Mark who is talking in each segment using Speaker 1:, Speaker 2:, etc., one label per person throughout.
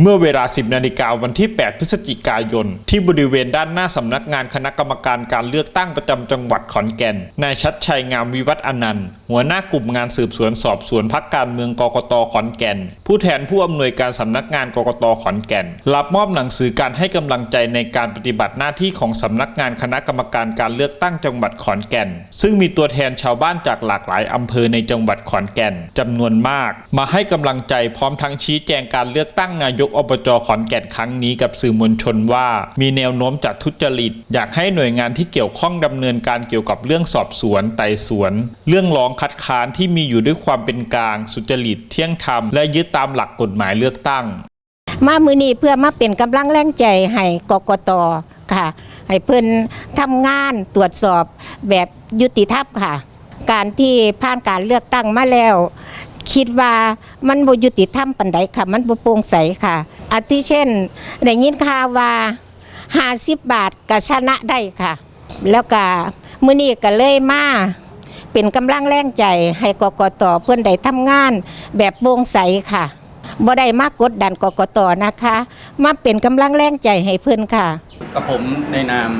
Speaker 1: เมื่อเวลา 10 นาฬิกาวันที่ 8 พฤศจิกายน ที่บริเวณด้านหน้าสำนักงานคณะกรรมการการเลือกตั้งประจำจังหวัดขอนแก่น นายชัดชัยงามวิวัฒอนันต์ หัวหน้ากลุ่มงานสืบสวนสอบสวนพักการเมืองกกตขอนแก่น ผู้แทนผู้อำนวยการสำนักงานกกตขอนแก่น รับมอบหนังสือการให้กำลังใจในการปฏิบัติหน้าที่ของสำนักงานคณะกรรมการการเลือกตั้งจังหวัดขอนแก่น ซึ่งมีตัวแทนชาวบ้านจากหลากหลายอำเภอในจังหวัดขอนแก่นจำนวนมาก มาให้กำลังใจพร้อมทั้งชี้แจงการเลือกตั้งนายกอบจขอนแก่นครั้งนี้กับสื่อมวลชนว่า มีแนวโน้มจะทุจริต อยากให้หน่วยงานที่เกี่ยวข้องดำเนินการเกี่ยวกับเรื่องสอบสวนไต่สวน เรื่องร้องคัดค้านที่มีอยู่ด้วยความเป็นกลาง สุจริตเที่ยงธรรมและยึดตามหลักกฎหมายเลือกตั้ง
Speaker 2: มามือนี้เพื่อมาเป็นกำลังแรงใจให้กกตค่ะให้เพิ่นทำงานตรวจสอบแบบยุติธรรมค่ะ การที่ผ่านการเลือกตั้งมาแล้ว คิดว่ามันบ่ยุติธรรมปานใดค่ะ มันบ่โปร่งใสค่ะอาทิเช่นได้ยินข่าวว่า 50 บาทก็ชนะได้ค่ะ แล้วก็มื้อนี้ก็เลยมาเป็นกำลังแรงใจให้กกตเพื่อนได้ทำงาน แบบโปร่งใสค่ะบ่ได้มากกดดันกกตนะคะ มาเป็นกำลังแรงใจให้เพื่อนค่ะ
Speaker 3: กับผมในนาม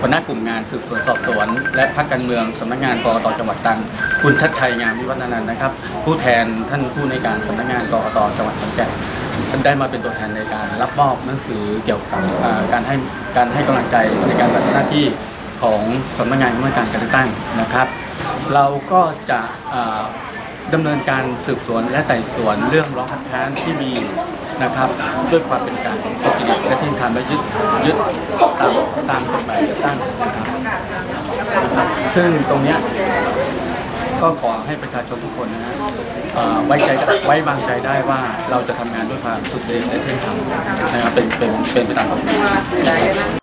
Speaker 3: หัวหน้ากลุ่มงานสืบสวนสอบสวน และพักการเมืองสำนักงานกรกตจังหวัดตรังคุณชัดชัยงามวิวัฒนานันท์นะครับ ผู้แทนท่านผู้ในการสำนักงานกรกตจังหวัดขอนแก่นได้มาเป็นตัวแทนในการรับมอบหนังสือเกี่ยวกับการให้การให้กำลังใจในการปฏิบัติหน้าที่ของสำนักงานคณะกรรมการการเลือกตั้งนะครับ เราก็จะ ดำเนินการสืบสวนและไต่สวนเรื่องร้องคัดค้านที่มีนะครับด้วยความเป็นกลางสุจริตและที่ทำและยึดยึดตามตามกฎหมายเลือกตั้งนะครับนะครับซึ่งตรงเนี้ยก็ขอให้ประชาชนทุกคนนะฮะเอ่อไว้ใจไว้วางใจได้ว่าเราจะทำงานด้วยความสุจริตและเที่ยงธรรมนะครับเป็นเป็นเป็นไปตามกฎหมาย